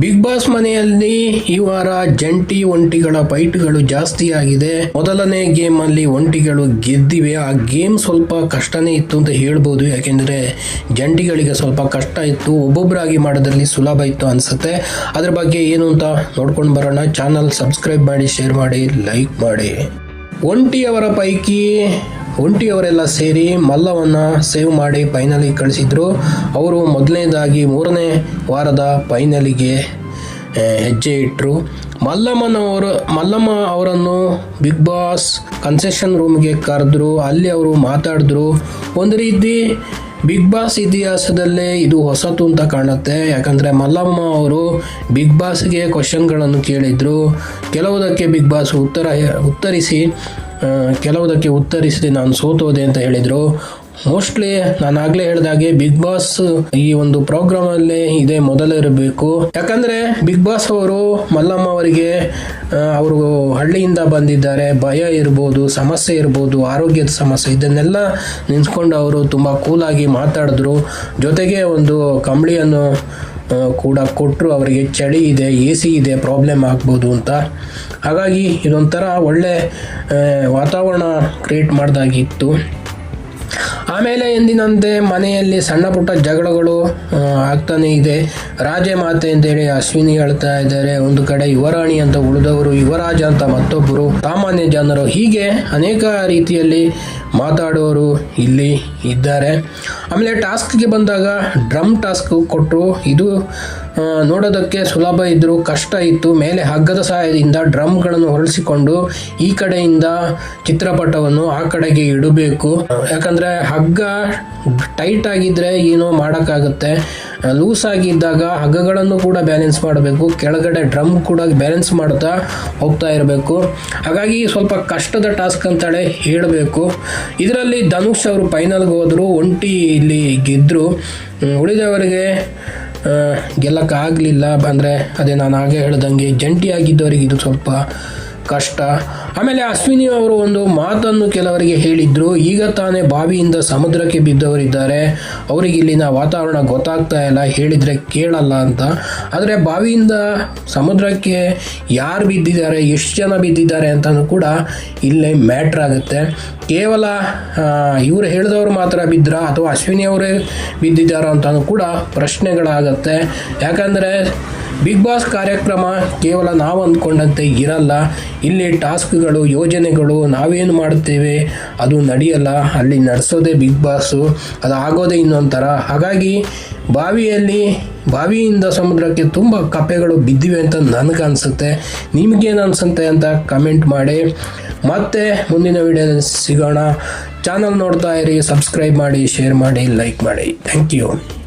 Big boss ಮನೆಯಲ್ಲಿ ಈ ವಾರ ಜಂಟಿ ಒಂಟಿಗಳ ಫೈಟ್ಗಳು ಜಾಸ್ತಿ ಆಗಿದೆ ಮೊದಲನೇ ಗೇಮ್ ಅಲ್ಲಿ ಒಂಟಿಗಳು ಗೆದ್ದಿವೆ. ಆ ಗೇಮ್ ಸ್ವಲ್ಪ ಕಷ್ಟನೇ ಇತ್ತು ಅಂತ ಹೇಳ್ಬೋದು. ಯಾಕೆಂದ್ರೆ ಜಂಟಿಗಳಿಗೆ ಸ್ವಲ್ಪ ಕಷ್ಟ ಇತ್ತು. ಒಬ್ಬೊಬ್ಬರಾಗಿ ಮಾಡೋದ್ರಲ್ಲಿ ಸುಲಭ ಇತ್ತು ಅನ್ಸುತ್ತೆ. ಅದ್ರ ಬಗ್ಗೆ ಏನು ಅಂತ ನೋಡ್ಕೊಂಡು ಬರೋಣ. ಚಾನಲ್ ಸಬ್ಸ್ಕ್ರೈಬ್ ಮಾಡಿ ಶೇರ್ ಮಾಡಿ ಲೈಕ್ ಮಾಡಿ. ಒಂಟಿಯವರ ಪೈಕಿ ಒಂಟಿಯವರೆಲ್ಲ ಸೇರಿ ಮಲ್ಲವನ್ನ ಸೇವ್ ಮಾಡಿ ಫೈನಲಿಗೆ ಕಳಿಸಿದ್ರು. ಅವರು ಮೊದಲನೇದಾಗಿ ಮೂರನೇ ವಾರದ ಫೈನಲಿಗೆ ಹೆಜ್ಜೆ ಇಟ್ಟರು ಮಲ್ಲಮ್ಮನವರು, ಮಲ್ಲಮ್ಮ ಅವರನ್ನು ಬಿಗ್ ಬಾಸ್ ಕನ್ಸೆಷನ್ ರೂಮ್ಗೆ ಕರೆದ್ರು. ಅಲ್ಲಿ ಅವರು ಮಾತಾಡಿದ್ರು. ಒಂದು ರೀತಿ ಬಿಗ್ ಬಾಸ್ ಇತಿಹಾಸದಲ್ಲೇ ಇದು ಹೊಸತು ಅಂತ ಕಾಣುತ್ತೆ. ಯಾಕಂದರೆ ಮಲ್ಲಮ್ಮ ಅವರು ಬಿಗ್ ಬಾಸ್ಗೆ ಕ್ವಶನ್ಗಳನ್ನು ಕೇಳಿದ್ರು. ಕೆಲವುದಕ್ಕೆ ಬಿಗ್ ಬಾಸ್ ಉತ್ತರ ಉತ್ತರಿಸಿ ಕೆಲವುದಕ್ಕೆ ಉತ್ತರಿಸಿ ನಾನು ಸೋತೋದೆ ಅಂತ ಹೇಳಿದರು. ಮೋಸ್ಟ್ಲಿ ನಾನು ಆಗ್ಲೇ ಹೇಳಿದಾಗೆ ಬಿಗ್ ಬಾಸ್ ಈ ಒಂದು ಪ್ರೋಗ್ರಾಮ್ ಅಲ್ಲಿ ಇದೇ ಮೊದಲಿರಬೇಕು ಯಾಕಂದ್ರೆ ಬಿಗ್ ಬಾಸ್ ಅವರು ಮಲ್ಲಮ್ಮ ಅವರಿಗೆ ಅವರು ಹಳ್ಳಿಯಿಂದ ಬಂದಿದ್ದಾರೆ. ಭಯ ಇರ್ಬೋದು, ಸಮಸ್ಯೆ ಇರ್ಬೋದು, ಆರೋಗ್ಯದ ಸಮಸ್ಯೆ, ಇದನ್ನೆಲ್ಲ ನಿಂತ್ಕೊಂಡು ಅವರು ತುಂಬ ಕೂಲಾಗಿ ಮಾತಾಡಿದ್ರು. ಜೊತೆಗೆ ಒಂದು ಕಂಬಳಿಯನ್ನು ಕೂಡ ಕೊಟ್ಟರು ಅವರಿಗೆ ಚಳಿ ಇದೆ ಎ ಸಿ ಇದೆ ಪ್ರಾಬ್ಲಮ್ ಆಗ್ಬೋದು ಅಂತ. ಹಾಗಾಗಿ ಇದೊಂಥರ ಒಳ್ಳೆ ವಾತಾವರಣ ಕ್ರಿಯೇಟ್ ಮಾಡ್ದಾಗಿತ್ತು. ಆಮೇಲೆ ಎಂದಿನಂತೆ ಮನೆಯಲ್ಲಿ ಸಣ್ಣ ಪುಟ್ಟ ಜಗಳಗಳು ಆಗ್ತಾನೆ ಇದೆ. ರಾಜೆ ಮಾತೆ ಅಂತೇಳಿ ಅಶ್ವಿನಿ ಹೇಳ್ತಾ ಇದ್ದಾರೆ. ಒಂದು ಕಡೆ ಯುವರಾಣಿ ಅಂತ ಉಳಿದವರು ಯುವರಾಜ ಅಂತ ಮತ್ತೊಬ್ಬರು. ಸಾಮಾನ್ಯ ಜನರು ಹೀಗೆ ಅನೇಕ ರೀತಿಯಲ್ಲಿ ಮಾತಾಡೋರು ಇಲ್ಲಿ ಇದ್ದಾರೆ. ಆಮೇಲೆ ಟಾಸ್ಕ್ಗೆ ಬಂದಾಗ ಡ್ರಮ್ ಟಾಸ್ಕ್ ಕೊಟ್ಟರು ಇದು ನೋಡೋದಕ್ಕೆ ಸುಲಭ ಇದ್ದರೂ ಕಷ್ಟ ಇತ್ತು. ಮೇಲೆ ಹಗ್ಗದ ಸಹಾಯದಿಂದ ಡ್ರಮ್ಗಳನ್ನು ಹೊರಳಿಸಿಕೊಂಡು ಈ ಕಡೆಯಿಂದ ಚಿತ್ರಪಟವನ್ನು ಆ ಕಡೆಗೆ ಇಡಬೇಕು. ಯಾಕಂದರೆ ಹಗ್ಗ ಟೈಟ್ ಆಗಿದ್ದರೆ ಏನೋ ಮಾಡೋಕ್ಕಾಗುತ್ತೆ. ಲೂಸ್ ಆಗಿದ್ದಾಗ ಹಗ್ಗಗಳನ್ನು ಕೂಡ ಬ್ಯಾಲೆನ್ಸ್ ಮಾಡಬೇಕು. ಕೆಳಗಡೆ ಡ್ರಮ್ ಕೂಡ ಬ್ಯಾಲೆನ್ಸ್ ಮಾಡ್ತಾ ಹೋಗ್ತಾ ಇರಬೇಕು. ಹಾಗಾಗಿ ಸ್ವಲ್ಪ ಕಷ್ಟದ ಟಾಸ್ಕ್ ಅಂತಲೇ ಹೇಳಬೇಕು. ಇದರಲ್ಲಿ ಧನುಷ್ ಅವರು ಫೈನಲ್ಗೆ ಹೋದರು, ಒಂಟಿ ಇಲ್ಲಿ ಗೆದ್ದರು ಉಳಿದವರಿಗೆ ಗೆಲ್ಲಕ್ಕಾಗಲಿಲ್ಲ. ಅಂದರೆ ಅದೇ ನಾನು ಹಾಗೆ ಹೇಳ್ದಂಗೆ ಜಂಟಿಯಾಗಿದ್ದವರಿಗೆ ಇದು ಸ್ವಲ್ಪ ಕಷ್ಟ. ಆಮೇಲೆ ಅಶ್ವಿನಿ ಅವರು ಒಂದು ಮಾತನ್ನು ಕೆಲವರಿಗೆ ಹೇಳಿದ್ರು. ಈಗ ತಾನೇ ಬಾವಿಯಿಂದ ಸಮುದ್ರಕ್ಕೆ ಬಿದ್ದವರಿದ್ದಾರೆ. ಅವರಿಗೆ ಇಲ್ಲಿನ ವಾತಾವರಣ ಗೊತ್ತಾಗ್ತಾ ಇಲ್ಲ. ಹೇಳಿದರೆ ಕೇಳಲ್ಲ ಅಂತ. ಆದರೆ ಬಾವಿಯಿಂದ ಸಮುದ್ರಕ್ಕೆ ಯಾರು ಬಿದ್ದಿದ್ದಾರೆ, ಎಷ್ಟು ಜನ ಬಿದ್ದಿದ್ದಾರೆ ಅಂತಲೂ ಕೂಡ ಇಲ್ಲೇ ಮ್ಯಾಟ್ರ್ ಆಗುತ್ತೆ. ಕೇವಲ ಇವರು ಹೇಳಿದವರು ಮಾತ್ರ ಬಿದ್ದರ ಅಥವಾ ಅಶ್ವಿನಿ ಅವರೇ ಬಿದ್ದಿದ್ದಾರ ಅಂತಲೂ ಕೂಡ ಪ್ರಶ್ನೆಗಳಾಗತ್ತೆ. ಯಾಕಂದರೆ ಬಿಗ್ ಬಾಸ್ ಕಾರ್ಯಕ್ರಮ ಕೇವಲ ನಾವು ಅಂದ್ಕೊಂಡಂತೆ ಇರಲ್ಲ. ಇಲ್ಲಿ ಟಾಸ್ಕ್ಗಳು, ಯೋಜನೆಗಳು ನಾವೇನು ಮಾಡುತ್ತೇವೆ, ಅದು ನಡೆಯಲ್ಲ, ಅಲ್ಲಿ ನಡೆಸೋದೇ ಬಿಗ್ ಬಾಸು, ಅದು ಆಗೋದೇ ಇನ್ನೊಂಥರ. ಹಾಗಾಗಿ ಬಾವಿಯಲ್ಲಿ, ಬಾವಿಯಿಂದ ಸಮುದ್ರಕ್ಕೆ ತುಂಬ ಕಪ್ಪೆಗಳು ಬಿದ್ದಿವೆ ಅಂತ ನನಗೆ ಅನಿಸುತ್ತೆ ನಿಮಗೇನು ಅನಿಸುತ್ತೆ ಅಂತ ಕಮೆಂಟ್ ಮಾಡಿ. ಮತ್ತೆ ಮುಂದಿನ ವಿಡಿಯೋದಲ್ಲಿ ಸಿಗೋಣ. ಚಾನಲ್ ನೋಡ್ತಾ ಇರಿ, ಸಬ್ಸ್ಕ್ರೈಬ್ ಮಾಡಿ, ಶೇರ್ ಮಾಡಿ, ಲೈಕ್ ಮಾಡಿ. Thank you.